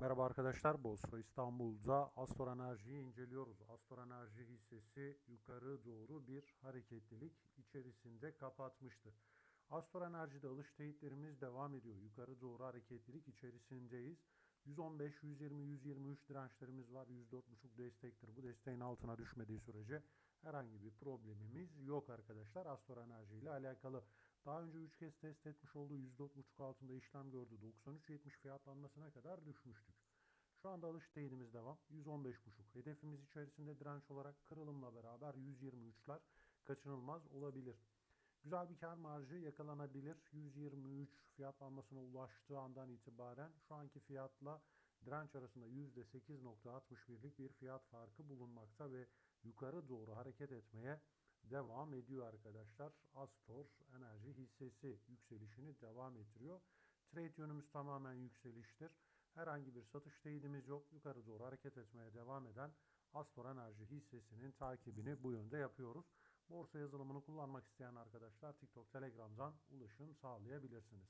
Merhaba arkadaşlar, Bosfor İstanbul'da Astor Enerji'yi inceliyoruz. Astor Enerji hissesi yukarı doğru bir hareketlilik içerisinde kapatmıştı. Astor Enerji'de alış teyitlerimiz devam ediyor. Yukarı doğru hareketlilik içerisindeyiz. 115, 120, 123 dirençlerimiz var. 104.5 destektir. Bu desteğin altına düşmediği sürece herhangi bir problemimiz yok arkadaşlar. Astor Enerji ile alakalı. Daha önce 3 kez test etmiş olduğu 104.5 altında işlem gördü. 93.70 fiyatlanmasına kadar düşmüştük. Şu anda alış teyidimiz devam. 115.5. Hedefimiz içerisinde direnç olarak kırılımla beraber 123'ler kaçınılmaz olabilir. Güzel bir kar marjı yakalanabilir. 123 fiyatlanmasına ulaştığı andan itibaren şu anki fiyatla direnç arasında %8.61'lik bir fiyat farkı bulunmakta ve yukarı doğru hareket etmeye devam ediyor arkadaşlar. Astor Enerji hissesi yükselişini devam ettiriyor. Trade yönümüz tamamen yükseliştir. Herhangi bir satış teyidimiz yok. Yukarı doğru hareket etmeye devam eden Astor Enerji hissesinin takibini bu yönde yapıyoruz. Borsa yazılımını kullanmak isteyen arkadaşlar TikTok, Telegram'dan ulaşım sağlayabilirsiniz.